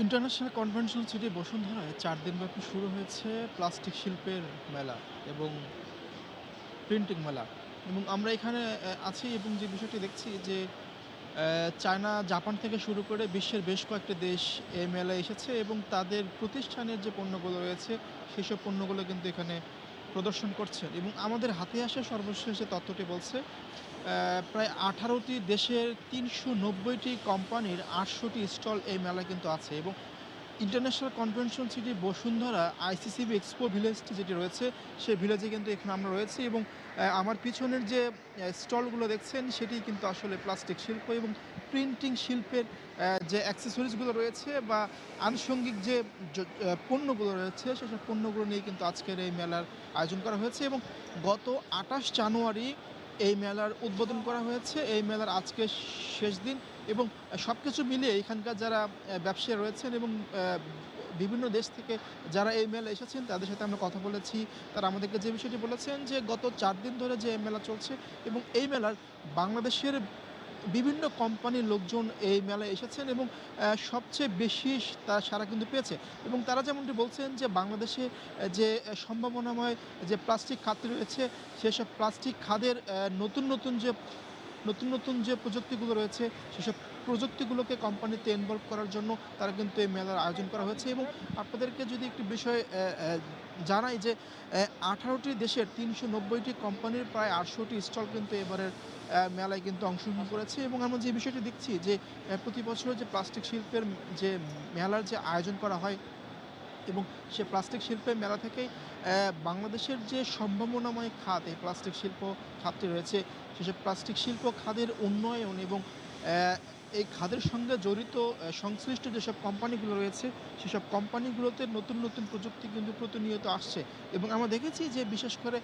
International convention city বসুন্ধরায় চার দিনব্যাপী শুরু হয়েছে প্লাস্টিক শিল্পের মেলা এবং প্রিন্টিং মেলা। এবং আমরা এখানে আছি এবং যে বিষয়টি দেখছি যে চায়না, জাপান থেকে শুরু করে বিশ্বের বেশ কয়েকটি দেশ এই মেলায় এসেছে এবং তাদের প্রতিষ্ঠানের যে পণ্যগুলো রয়েছে, সেসব পণ্যগুলো কিন্তু এখানে প্রদর্শন করছে এবং আমাদের হাতে আসা সর্বশেষে তথ্যটি বলছে প্রায় আঠারোটি দেশের তিনশো নব্বইটি কোম্পানির আটশোটি স্টল এই মেলায় কিন্তু আছে এবং international convention city Bashundhara ICCB expo ভিলেজটি যেটি রয়েছে, সেই ভিলেজে কিন্তু এখানে আমরা রয়েছি এবং আমার পিছনের যে স্টলগুলো দেখছেন সেটি কিন্তু আসলে প্লাস্টিক শিল্প এবং প্রিন্টিং শিল্পের যে অ্যাক্সেসরিজগুলো রয়েছে বা আনুষঙ্গিক যে পণ্যগুলো রয়েছে, সেসব পণ্যগুলো নিয়ে কিন্তু আজকের এই মেলার আয়োজন করা হয়েছে এবং গত আঠাশ জানুয়ারি এই মেলার উদ্বোধন করা হয়েছে। এই মেলার আজকে শেষ দিন এবং সব কিছু মিলিয়ে এখানকার যারা ব্যবসায়ী রয়েছেন এবং বিভিন্ন দেশ থেকে যারা এই মেলা এসেছেন, তাদের সাথে আমরা কথা বলেছি। তারা আমাদেরকে যে বিষয়টি বলেছেন যে গত চার দিন ধরে যে মেলা চলছে এবং এই মেলার বাংলাদেশের বিভিন্ন কোম্পানির লোকজন এই মেলায় এসেছেন এবং সবচেয়ে বেশি তারা সারা কিন্তু পেয়েছে। এবং তারা যেমনটি বলছেন যে, বাংলাদেশে যে সম্ভাবনাময় যে প্লাস্টিক খাত রয়েছে, সেসব প্লাস্টিক খাদের নতুন নতুন যে, নতুন নতুন যে প্রযুক্তিগুলো রয়েছে, সেসব প্রযুক্তিগুলোকে কোম্পানিতে ইনভলভ করার জন্য তারা কিন্তু এই মেলার আয়োজন করা হয়েছে এবং আপনাদেরকে যদি একটি বিষয় জানাই যে আঠারোটি দেশের তিনশো নব্বইটি কোম্পানির প্রায় আটশোটি স্টল কিন্তু এবারের মেলায় কিন্তু অংশগ্রহণ করেছে এবং আমরা যে বিষয়টি দেখছি যে প্রতি বছর যে প্লাস্টিক শিল্পের যে মেলার যে আয়োজন করা হয় এবং সে প্লাস্টিক শিল্পের মেলা থেকেই বাংলাদেশের যে সম্ভাবনাময় খাত এই প্লাস্টিক শিল্প খাতটি রয়েছে, সেসব প্লাস্টিক শিল্প খাতের উন্নয়ন এবং এই খাদের সঙ্গে জড়িত সংশ্লিষ্ট যেসব কোম্পানিগুলো রয়েছে, সেসব কোম্পানিগুলোতে নতুন নতুন প্রযুক্তি কিন্তু প্রতিনিয়ত আসছে। এবং আমরা দেখেছি যে বিশেষ করে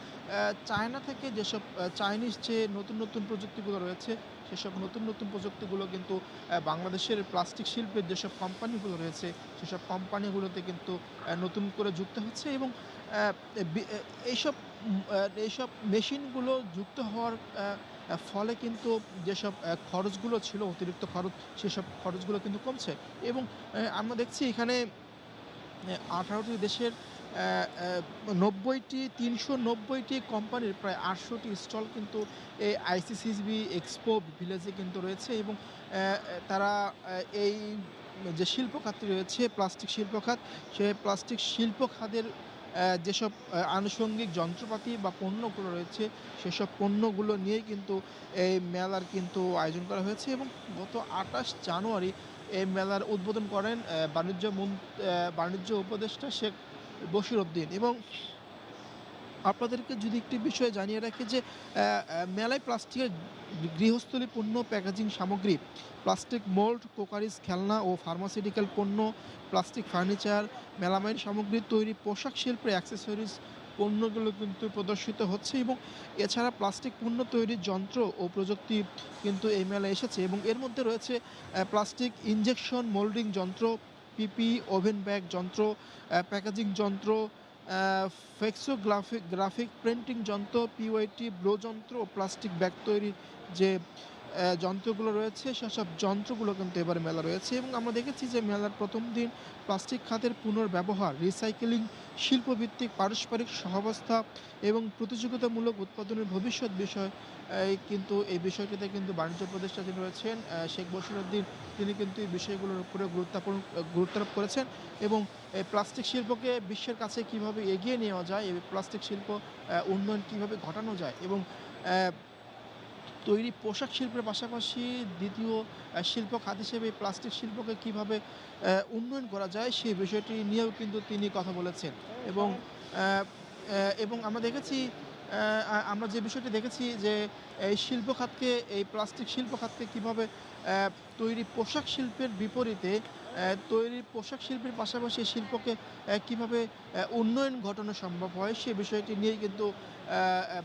চায়না থেকে যেসব চাইনিজ যে নতুন নতুন প্রযুক্তিগুলো রয়েছে, সেসব নতুন নতুন প্রযুক্তিগুলো কিন্তু বাংলাদেশের প্লাস্টিক শিল্পের যেসব কোম্পানিগুলো রয়েছে, সেসব কোম্পানিগুলোতে কিন্তু নতুন করে যুক্ত হচ্ছে এবং এইসব এইসব মেশিনগুলো যুক্ত হওয়ার ফলে কিন্তু যেসব খরচগুলো ছিল, অতিরিক্ত খরচ, সেসব খরচগুলো কিন্তু কমছে। এবং আমরা দেখছি এখানে আঠারোটি দেশের নব্বইটি, তিনশো নব্বইটি কোম্পানির প্রায় আটশোটি স্টল কিন্তু এই আইসিসিবি, এক্সপো ভিলেজে কিন্তু রয়েছে এবং তারা এই যে শিল্প খাতটি রয়েছে, প্লাস্টিক শিল্প খাত সে প্লাস্টিক শিল্প খাতের যেসব আনুষঙ্গিক যন্ত্রপাতি বা পণ্যগুলো রয়েছে, সেসব পণ্যগুলো নিয়েই কিন্তু এই মেলার কিন্তু আয়োজন করা হয়েছে এবং গত আঠাশ জানুয়ারি এই মেলার উদ্বোধন করেন বাণিজ্য বাণিজ্য উপদেষ্টা শেখ বশির উদ্দিন এবং আপনাদেরকে যদি একটি বিষয় জানিয়ে রাখি যে মেলায় প্লাস্টিকের গৃহস্থলী পণ্য, প্যাকেজিং সামগ্রী, প্লাস্টিক মোল্ড কোকারিজ খেলনা ও ফার্মাসিউটিক্যাল পণ্য, প্লাস্টিক ফার্নিচার, মেলামাইন সামগ্রী তৈরি পোশাক শিল্পের অ্যাক্সেসরিজ পণ্যগুলো কিন্তু প্রদর্শিত হচ্ছে এবং এছাড়া প্লাস্টিক পণ্য তৈরির যন্ত্র ও প্রযুক্তি কিন্তু এই মেলায় এসেছে এবং এর মধ্যে রয়েছে প্লাস্টিক ইঞ্জেকশন মোল্ডিং যন্ত্র, পিপি, ওভেন ব্যাগ যন্ত্র প্যাকেজিং যন্ত্র ফ্লেক্সোগ্রাফিক গ্রাফিক প্রিন্টিং যন্ত্র পিওআইটি ব্লো যন্ত্র ও প্লাস্টিক ব্যাগ তৈরির যে যন্ত্রগুলো রয়েছে সেসব যন্ত্রগুলো কিন্তু এবার মেলা রয়েছে এবং আমরা দেখেছি যে মেলার প্রথম দিন প্লাস্টিক খাতের পুনর্ব্যবহার রিসাইকেলিং শিল্পভিত্তিক পারস্পরিক সহাবস্থা এবং প্রতিযোগিতামূলক উৎপাদনের ভবিষ্যৎ বিষয় কিন্তু, এই বিষয়টিতে কিন্তু বাণিজ্য উপদেষ্টা যিনি রয়েছেন শেখ বসিরুদ্দিন তিনি কিন্তু এই বিষয়গুলোর উপরে গুরুত্বপূর্ণ, গুরুত্বারোপ করেছেন এবং প্লাস্টিক শিল্পকে বিশ্বের কাছে কীভাবে এগিয়ে নেওয়া যায় প্লাস্টিক শিল্প উন্নয়ন কীভাবে ঘটানো যায় এবং তৈরি পোশাক শিল্পের পাশাপাশি দ্বিতীয় শিল্প খাত হিসেবে প্লাস্টিক শিল্পকে কীভাবে উন্নয়ন করা যায় সেই বিষয়টি নিয়েও কিন্তু তিনি কথা বলেছেন। এবং এবং আমরা দেখেছি আমরা যে বিষয়টি দেখেছি যে এই শিল্প খাতকে, এই প্লাস্টিক শিল্প খাতকে কীভাবে তৈরি পোশাক শিল্পের বিপরীতে তৈরি পোশাক শিল্পের পাশাপাশি শিল্পকে কীভাবে উন্নয়ন ঘটানো সম্ভব হয় সে বিষয়টি নিয়েই কিন্তু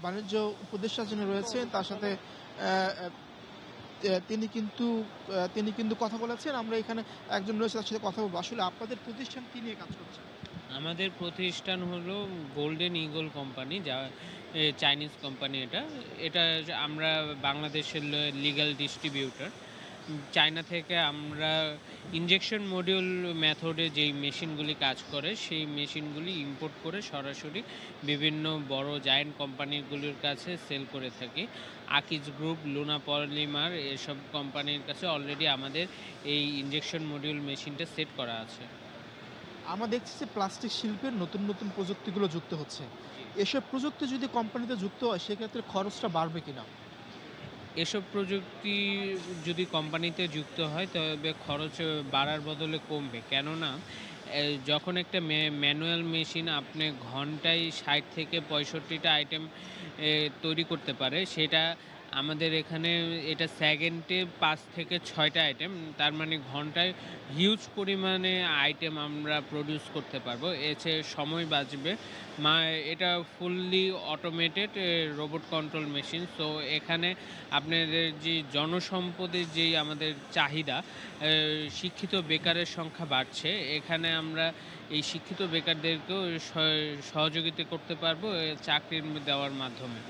বাণিজ্য উপদেষ্টা যিনি রয়েছেন তার সাথে তিনি কিন্তু তিনি কিন্তু কথা বলেছেন। আমরা এখানে একজন রয়েছে, তার সাথে কথা বলব। আসলে আপনাদের প্রতিষ্ঠান কি নিয়ে কাজ করছে আমাদের প্রতিষ্ঠান হলো গোল্ডেন ইগল কোম্পানি যা চাইনিজ কোম্পানি এটা। এটা আমরা বাংলাদেশের লিগ্যাল ডিস্ট্রিবিউটর চায়না থেকে আমরা ইনজেকশন মডিউল মেথডে যেই মেশিনগুলি কাজ করে সেই মেশিনগুলি ইম্পোর্ট করে সরাসরি বিভিন্ন বড় জায়েন্ট কোম্পানিগুলির কাছে সেল করে থাকি। আকিজ গ্রুপ লুনা পলিমার এসব কোম্পানির কাছে অলরেডি আমাদের এই ইনজেকশন মডিউল মেশিনটা সেট করা আছে। আমরা দেখছি যে প্লাস্টিক শিল্পের নতুন নতুন প্রযুক্তিগুলো যুক্ত হচ্ছে। এসব প্রযুক্তি যদি কোম্পানিতে যুক্ত হয় সেক্ষেত্রে খরচটা বাড়বে কিনা? এসব প্রযুক্তি যদি কোম্পানিতে যুক্ত হয়, তবে খরচ বাড়ার বদলে কমবে। কেননা যখন একটা ম্যানুয়াল মেশিন আপনি ঘন্টায় ষাট থেকে পঁয়ষট্টিটা আইটেম তৈরি করতে পারে, সেটা আমাদের এখানে এটা সেকেন্ডে পাঁচ থেকে ছয়টা আইটেম তার মানে ঘন্টায় হিউজ পরিমাণে আইটেম আমরা প্রডিউস করতে পারব। এতে সময় বাঁচবে। মা, এটা fully automated robot control machine so এখানে আপনাদের যে জনসম্পদের যেই আমাদের চাহিদা শিক্ষিত বেকারের সংখ্যা বাড়ছে, এখানে আমরা এই শিক্ষিত বেকারদেরকেও সহযোগিতা করতে পারব চাকরির দেওয়ার মাধ্যমে।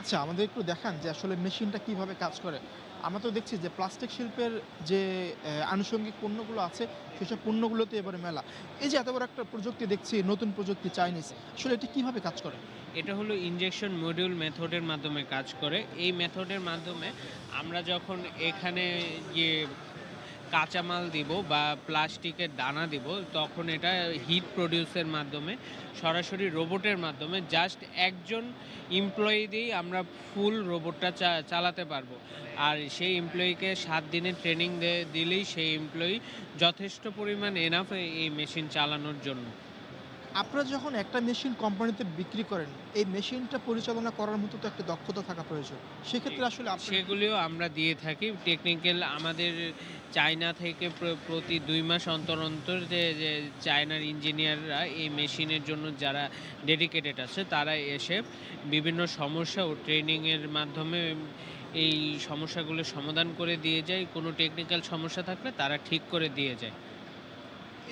আচ্ছা আমাদের একটু দেখান যে আসলে মেশিনটা কীভাবে কাজ করে। আমরা তো দেখছি যে প্লাস্টিক শিল্পের যে আনুষঙ্গিক পণ্যগুলো আছে, সেসব পণ্যগুলোতে এবারে মেলা। এই যে এত বড় একটা প্রযুক্তি দেখছি, নতুন প্রযুক্তি চাইনিজ, আসলে এটি কীভাবে কাজ করে? এটা হলো ইনজেকশন মডিউল মেথডের মাধ্যমে কাজ করে। এই মেথডের মাধ্যমে আমরা যখন এখানে যে কাঁচামাল দিব বা প্লাস্টিকের দানা দিব, তখন এটা হিট প্রডিউসের মাধ্যমে, সরাসরি রোবটের মাধ্যমে জাস্ট একজন এমপ্লয়ি দিয়েই আমরা ফুল রোবটটা চালাতে পারব। আর সেই এমপ্লয়িকে সাত দিনের ট্রেনিং দিলেই সেই এমপ্লয়ি যথেষ্ট পরিমাণ এনাফ এই মেশিন চালানোর জন্য। আপনারা যখন একটা মেশিন কোম্পানিতে বিক্রি করেন এই মেশিনটা পরিচালনা করার মতো তো একটা দক্ষতা থাকা প্রয়োজন। সেক্ষেত্রে আসলে সেগুলিও আমরা দিয়ে থাকি। টেকনিক্যাল আমাদের চায়না থেকে প্রতি দুই মাস অন্তর অন্তর যে চায়নার ইঞ্জিনিয়াররা এই মেশিনের জন্য যারা ডেডিকেটেড আছে তারা এসে বিভিন্ন সমস্যা ও ট্রেনিংয়ের মাধ্যমে এই সমস্যাগুলো সমাধান করে দিয়ে যায়। কোনো টেকনিক্যাল সমস্যা থাকলে তারা ঠিক করে দিয়ে যায়।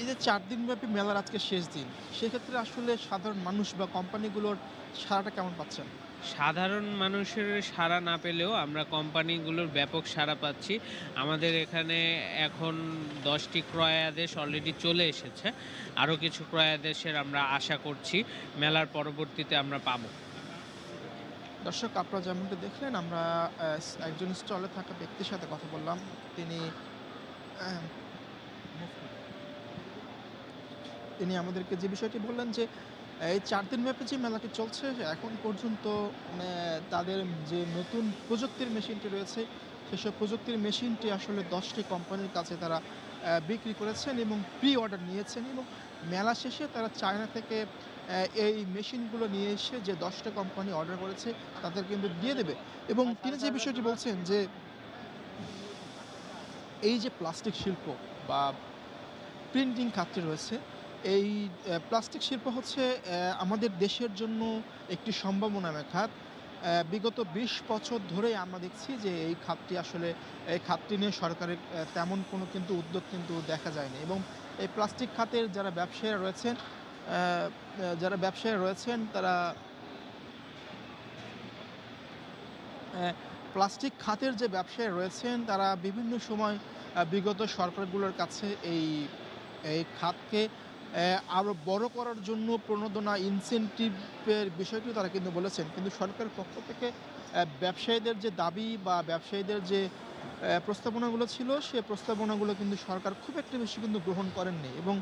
এই যে চার দিনব্যাপী মেলার আজকে শেষ দিন সেক্ষেত্রে আসলে সাধারণ মানুষ বা কোম্পানিগুলোর সারাটা কেমন পাচ্ছেন? সাধারণ মানুষের সাড়া না পেলেও আমরা কোম্পানিগুলোর ব্যাপক সাড়া পাচ্ছি। আমাদের এখানে এখন দশটি ক্রয়াদেশ অলরেডি চলে এসেছে। আরও কিছু ক্রয়াদেশের আমরা আশা করছি মেলার পরবর্তীতে আমরা পাবো। দর্শক আপনারা যেমনটা দেখলেন আমরা একজন স্টলে থাকা ব্যক্তির সাথে কথা বললাম। তিনি তিনি আমাদেরকে যে বিষয়টি বললেন যে, এই চার দিন ব্যাপী যে মেলাটি চলছে, এখন পর্যন্ত তাদের যে নতুন প্রযুক্তির মেশিনটি রয়েছে, সেসব প্রযুক্তির মেশিনটি আসলে দশটি কোম্পানির কাছে তারা বিক্রি করেছেন এবং প্রি অর্ডার নিয়েছেন এবং মেলা শেষে তারা চায়না থেকে এই মেশিনগুলো নিয়ে এসে যে দশটা কোম্পানি অর্ডার করেছে, তাদের কিন্তু দিয়ে দেবে। এবং তিনি যে বিষয়টি বলছেন যে, এই যে প্লাস্টিক শিল্প বা প্রিন্টিং খাতটি রয়েছে এই প্লাস্টিক শিল্প হচ্ছে আমাদের দেশের জন্য একটি সম্ভাবনাময় খাত বিগত বিশ বছর ধরেই আমরা দেখছি যে এই খাতটি আসলে, এই খাতটি নিয়ে সরকারের তেমন কোনো কিন্তু উদ্যোগ কিন্তু দেখা যায়নি এবং এই প্লাস্টিক খাতের যারা ব্যবসায়ীরা রয়েছেন যারা ব্যবসায়ী রয়েছেন তারা প্লাস্টিক খাতের যে ব্যবসায়ী রয়েছেন তারা বিভিন্ন সময় বিগত সরকারগুলোর কাছে এই এই খাতকে আরও বড় করার জন্য প্রণোদনা ইনসেন্টিভের বিষয়টিও তারা কিন্তু বলেছেন। কিন্তু সরকারের পক্ষ থেকে ব্যবসায়ীদের যে দাবি বা ব্যবসায়ীদের যে প্রস্তাবনাগুলো ছিল, সে প্রস্তাবনাগুলো কিন্তু সরকার খুব একটা বেশি কিন্তু গ্রহণ করেননি এবং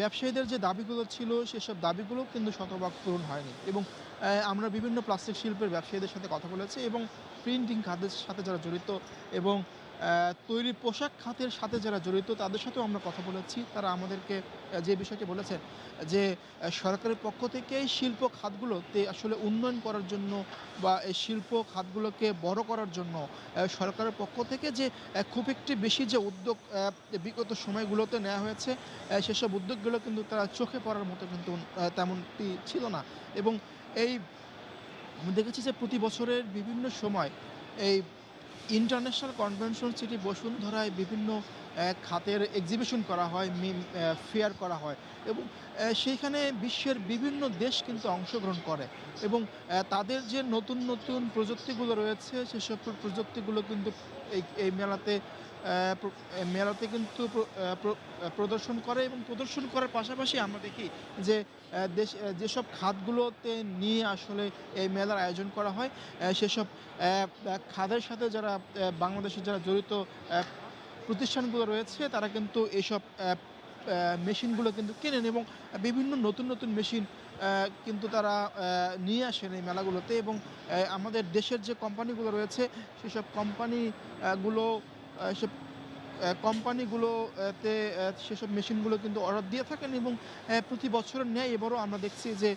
ব্যবসায়ীদের যে দাবিগুলো ছিল, সেসব দাবিগুলো কিন্তু শতভাগ পূরণ হয়নি এবং আমরা বিভিন্ন প্লাস্টিক শিল্পের ব্যবসায়ীদের সাথে কথা বলেছি এবং প্রিন্টিং খাতের সাথে যারা জড়িত এবং তৈরি পোশাক খাতের সাথে যারা জড়িত, তাদের সাথেও আমরা কথা বলেছি। তারা আমাদেরকে যে বিষয়টি বলেছেন, যে সরকারের পক্ষ থেকে এই শিল্প খাতগুলোতে আসলে উন্নয়ন করার জন্য বা এই শিল্প খাতগুলোকে বড় করার জন্য সরকারের পক্ষ থেকে যে খুব একটি বেশি যে উদ্যোগ বিগত সময়গুলোতে নেওয়া হয়েছে সেসব উদ্যোগগুলো কিন্তু তারা চোখে পড়ার মতো কিন্তু তেমনটি ছিল না। এবং এই দেখেছি যে প্রতি বছরের বিভিন্ন সময় এই ইন্টারন্যাশনাল কনভেনশন সিটি বসুন্ধরায় বিভিন্ন খাতের এক্সিবিশন করা হয় ফেয়ার করা হয় এবং সেইখানে বিশ্বের বিভিন্ন দেশ কিন্তু অংশগ্রহণ করে এবং তাদের যে নতুন নতুন প্রযুক্তিগুলো রয়েছে, সেসব প্রযুক্তিগুলো কিন্তু এই এই মেলাতে মেলাতে কিন্তু প্রদর্শন করে এবং প্রদর্শন করার পাশাপাশি আমরা দেখি যে দেশ যেসব খাতগুলোতে নিয়ে আসলে এই মেলার আয়োজন করা হয় সেসব খাতের সাথে যারা আহ, বাংলাদেশের যারা জড়িত প্রতিষ্ঠানগুলো রয়েছে তারা কিন্তু আহ, মেশিনগুলো কিন্তু কেনেন এবং বিভিন্ন নতুন নতুন মেশিন কিন্তু তারা নিয়ে আসেন এই মেলাগুলোতে এবং আমাদের দেশের যে কোম্পানিগুলো রয়েছে সেসব কোম্পানিগুলো সব কোম্পানিগুলোতে সেসব মেশিনগুলো কিন্তু অর্ডার দিয়ে থাকেন এবং প্রতি বছরের ন্যায় এবারও আমরা দেখছি যে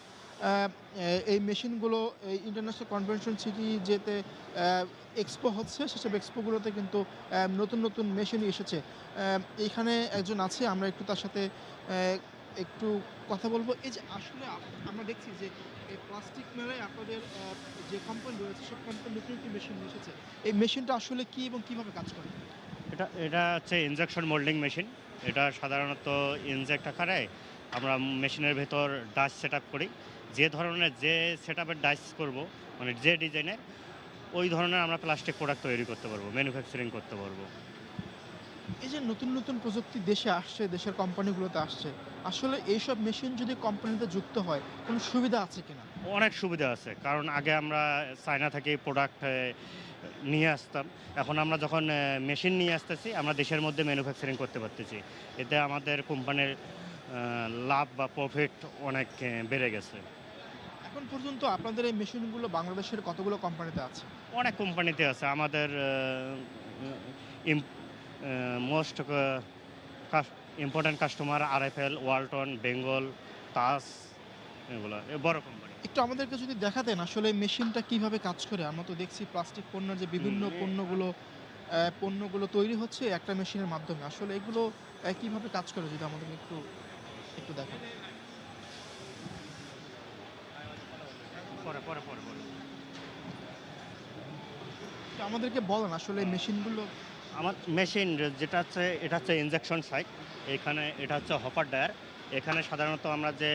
এই মেশিনগুলো ইন্টারন্যাশনাল কনভেনশন সিটি যেতে এক্সপো হচ্ছে, সেসব এক্সপোগুলোতে কিন্তু নতুন নতুন মেশিন এসেছে। এইখানে একজন আছে, আমরা একটু তার সাথে একটু কথা বলব। এই যে আসলে আমরা দেখছি যে, এই প্লাস্টিক মেলায় আপনাদের যে কোম্পানি রয়েছে, সব কোম্পানি নতুন নতুন মেশিন এসেছে। এই মেশিনটা আসলে কি এবং কীভাবে কাজ করে? এটা এটা হচ্ছে ইনজেকশন মোল্ডিং মেশিন এটা সাধারণত ইনজেক্ট আকারে আমরা মেশিনের ভেতর ডাস সেট করি। যে ধরনের, যে সেট আপের ডাস করব মানে যে ডিজাইনের ওই ধরনের আমরা প্লাস্টিক প্রোডাক্ট তৈরি করতে পারব ম্যানুফ্যাকচারিং করতে পারব। এই যে নতুন নতুন প্রযুক্তি দেশে আসছে, দেশের কোম্পানিগুলোতে আসছে, আসলে এইসব মেশিন যদি কোম্পানিতে যুক্ত হয়, কোনো সুবিধা আছে কিনা? অনেক সুবিধা আছে। কারণ আগে আমরা চায়না থেকে প্রোডাক্ট নিয়ে আসতাম। এখন আমরা যখন মেশিন নিয়ে আসতেছি আমরা দেশের মধ্যে ম্যানুফ্যাকচারিং করতে পারতেছি। এতে আমাদের কোম্পানির লাভ বা প্রফিট অনেক বেড়ে গেছে। এখন পর্যন্ত আপনাদের এই মেশিনগুলো বাংলাদেশের কতগুলো কোম্পানিতে আছে? অনেক কোম্পানিতে আছে। আমাদের most important customer RFL Walton Bengal তাস এগুলো বড় কোম্পানি একটু আমাদেরকে যদি দেখাতেন আসলে মেশিনটা কীভাবে কাজ করে? আমরা তো দেখছি প্লাস্টিক পণ্যের যে বিভিন্ন পণ্যগুলো পণ্যগুলো তৈরি হচ্ছে একটা মেশিনের মাধ্যমে। আসলে এগুলো কীভাবে কাজ করে যদি আমাদেরকে একটু একটু দেখান? আমাদেরকে বলেন আসলে মেশিনগুলো। আমার মেশিন যেটা হচ্ছে এটা হচ্ছে ইনজেকশন সাইট এখানে এটা হচ্ছে হপার ডায়ার এখানে সাধারণত আমরা যে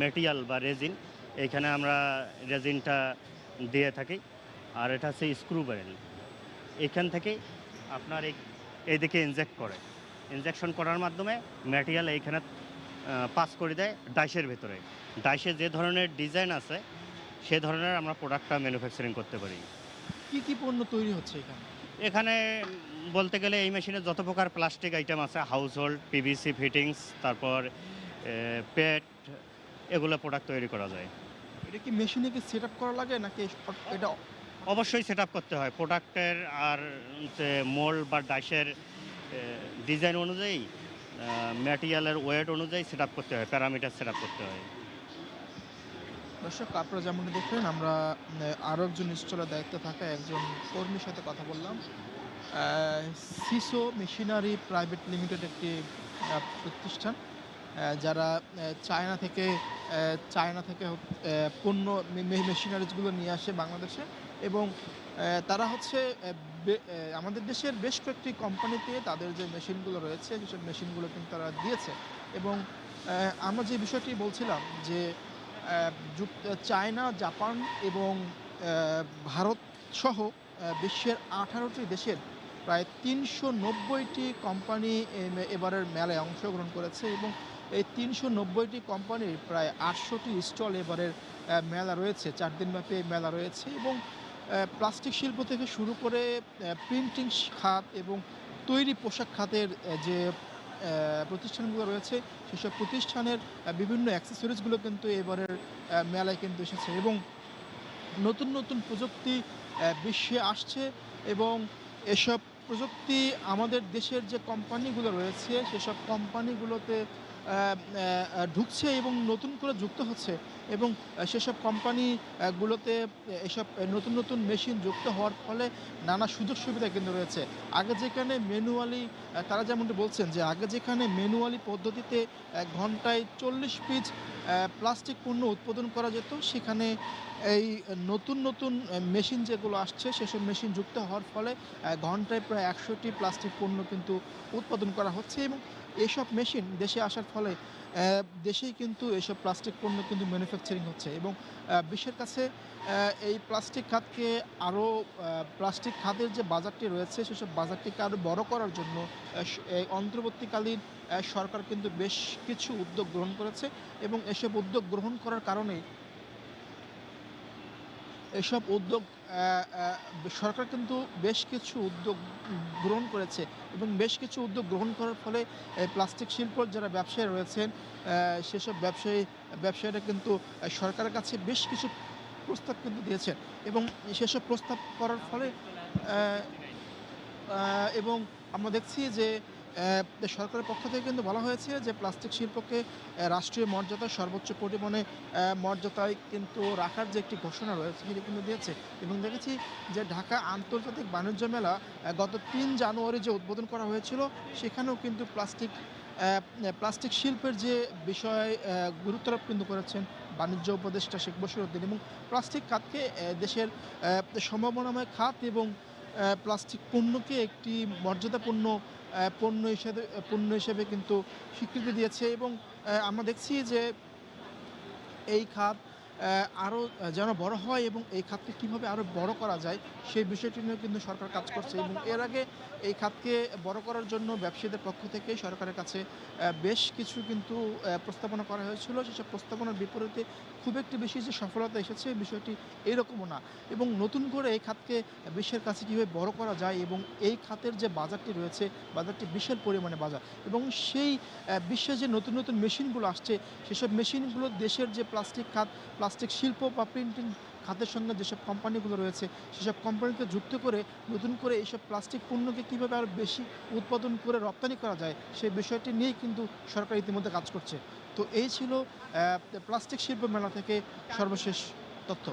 মেটেরিয়াল বা রেজিন এখানে আমরা রেজিনটা দিয়ে থাকি আর এটা হচ্ছে স্ক্রু ব্যারেল। এখান থেকে আপনার এই এইদিকে ইনজেক্ট করে। ইনজেকশন করার মাধ্যমে ম্যাটেরিয়াল এইখানে পাস করে দেয় ডাইসের ভেতরে। ডাইসে যে ধরনের ডিজাইন আছে সে ধরনের আমরা প্রোডাক্টটা ম্যানুফ্যাকচারিং করতে পারি। কি কি পণ্য তৈরি হচ্ছে এখানে? এখানে বলতে গেলে এই মেশিনে যত প্রকার প্লাস্টিক আইটেম আছে হাউস হোল্ড পিভিসি ফিটিংস তারপর পেট এগুলো প্রোডাক্ট তৈরি করা যায়। এটা কি মেশিনে কি সেট আপ করা লাগে নাকি এটা অবশ্যই সেট আপ করতে হয়। প্রোডাক্টের আর যে মোল্ড বা ডাইসের ডিজাইন অনুযায়ী ম্যাটেরিয়ালের ওয়েট অনুযায়ী সেট আপ করতে হয় প্যারামিটার সেট আপ করতে হয়। দর্শক আপনারা যেমন দেখলেন আমরা আরও একজন স্টলের দায়িত্বে থাকা একজন কর্মীর সাথে কথা বললাম। সিসো মেশিনারি প্রাইভেট লিমিটেড একটি প্রতিষ্ঠান। যারা চায়না থেকে চায়না থেকে পণ্য মেশিনারিজগুলো নিয়ে আসে বাংলাদেশে এবং তারা হচ্ছে আমাদের দেশের বেশ কয়েকটি কোম্পানিতে তাদের যে মেশিনগুলো রয়েছে সেসব মেশিনগুলো কিন্তু তারা দিয়েছে এবং আমরা যে বিষয়টি বলছিলাম যে চায়না, জাপান এবং ভারত সহ বিশ্বের আঠারোটি দেশের প্রায় তিনশো নব্বইটি কোম্পানি এবারের মেলায় অংশগ্রহণ করেছে এবং এই তিনশো নব্বইটি কোম্পানির প্রায় আটশোটি স্টল এবারের মেলা রয়েছে। চার দিনব্যাপী এই মেলা রয়েছে এবং প্লাস্টিক শিল্প থেকে শুরু করে প্রিন্টিং খাত এবং তৈরি পোশাক খাতের যে প্রতিষ্ঠানগুলো রয়েছে, সেসব প্রতিষ্ঠানের বিভিন্ন অ্যাক্সেসরিজগুলো কিন্তু এবারের মেলায় কিন্তু এসেছে এবং নতুন নতুন প্রযুক্তি বিশ্বে আসছে এবং এসব প্রযুক্তি আমাদের দেশের যে কোম্পানিগুলো রয়েছে, সেসব কোম্পানিগুলোতে ঢুকছে এবং নতুন করে যুক্ত হচ্ছে এবং সেসব কোম্পানিগুলোতে এসব নতুন নতুন মেশিন যুক্ত হওয়ার ফলে নানা সুযোগ সুবিধা কিন্তু রয়েছে। আগে যেখানে ম্যানুয়ালি তারা যেমনটি বলছেন যে আগে যেখানে ম্যানুয়ালি পদ্ধতিতে ঘন্টায় চল্লিশ পিস প্লাস্টিক পণ্য উৎপাদন করা যেত, সেখানে এই নতুন নতুন মেশিন যেগুলো আসছে, সেসব মেশিন যুক্ত হওয়ার ফলে ঘন্টায় প্রায় একশোটি প্লাস্টিক পণ্য কিন্তু উৎপাদন করা হচ্ছে এবং এইসব মেশিন দেশে আসার ফলে দেশেই কিন্তু এইসব প্লাস্টিক পণ্য কিন্তু ম্যানুফ্যাকচারিং হচ্ছে এবং বিশ্বের কাছে এই প্লাস্টিক খাতকে আরও প্লাস্টিক খাতের যে বাজারটি রয়েছে সেসব বাজারটিকে আরও বড় করার জন্য এই অন্তর্বর্তীকালীন সরকার কিন্তু বেশ কিছু উদ্যোগ গ্রহণ করেছে এবং এসব উদ্যোগ গ্রহণ করার কারণে এসব উদ্যোগ সরকার কিন্তু বেশ কিছু উদ্যোগ গ্রহণ করেছে এবং বেশ কিছু উদ্যোগ গ্রহণ করার ফলে প্লাস্টিক শিল্প যারা ব্যবসায়ী রয়েছেন সেসব ব্যবসায়ী, ব্যবসায়ীরা কিন্তু সরকারের কাছে বেশ কিছু প্রস্তাব কিন্তু দিয়েছেন এবং সেসব প্রস্তাব করার ফলে এবং আমরা দেখছি যে সরকারের পক্ষ থেকে কিন্তু বলা হয়েছে যে প্লাস্টিক শিল্পকে রাষ্ট্রীয় মর্যাদা সর্বোচ্চ পরিমাণে মর্যাদায় কিন্তু রাখার যে একটি ঘোষণা রয়েছে সেটি কিন্তু দিয়েছে। এবং দেখেছি যে ঢাকা আন্তর্জাতিক বাণিজ্য মেলা গত তিন জানুয়ারি যে উদ্বোধন করা হয়েছিল সেখানেও কিন্তু প্লাস্টিক প্লাস্টিক শিল্পের যে বিষয়ে আহ, গুরুত্ব আরোপ কিন্তু করেছেন বাণিজ্য উপদেষ্টা শেখ বসিরউদ্দিন এবং প্লাস্টিক খাতকে দেশের সম্ভাবনাময় খাত এবং প্লাস্টিক পণ্যকে একটি মর্যাদাপূর্ণ পণ্য হিসেবে পণ্য হিসেবে কিন্তু স্বীকৃতি দিয়েছে এবং আমরা দেখছি যে এই খাত আরও যেন বড় হয় এবং এই খাতকে কীভাবে আরও বড় করা যায়, সেই বিষয়টি নিয়ে কিন্তু সরকার কাজ করছে এবং এর আগে এই খাতকে বড় করার জন্য ব্যবসায়ীদের পক্ষ থেকে সরকারের কাছে বেশ কিছু কিন্তু প্রস্তাবনা করা হয়েছিল। সেসব প্রস্তাবনার বিপরীতে খুব একটি বেশি যে সফলতা এসেছে, বিষয়টি এইরকমও না। এবং নতুন করে এই খাতকে বিশ্বের কাছে কীভাবে বড় করা যায় এবং এই খাতের যে বাজারটি রয়েছে, বাজারটি বিশাল পরিমাণে বাজার এবং সেই বিশ্বে যে নতুন নতুন মেশিনগুলো আসছে, সেসব মেশিনগুলো দেশের যে প্লাস্টিক খাত প্লাস্টিক শিল্প বা প্রিন্টিং খাতের সঙ্গে যেসব কোম্পানিগুলো রয়েছে, সেসব কোম্পানিকে যুক্ত করে নতুন করে এইসব প্লাস্টিক পণ্যকে কীভাবে আরও বেশি উৎপাদন করে রপ্তানি করা যায়, সেই বিষয়টি নিয়েই কিন্তু সরকার ইতিমধ্যে কাজ করছে। তো এই ছিল প্লাস্টিক শিল্প মেলা থেকে সর্বশেষ তথ্য।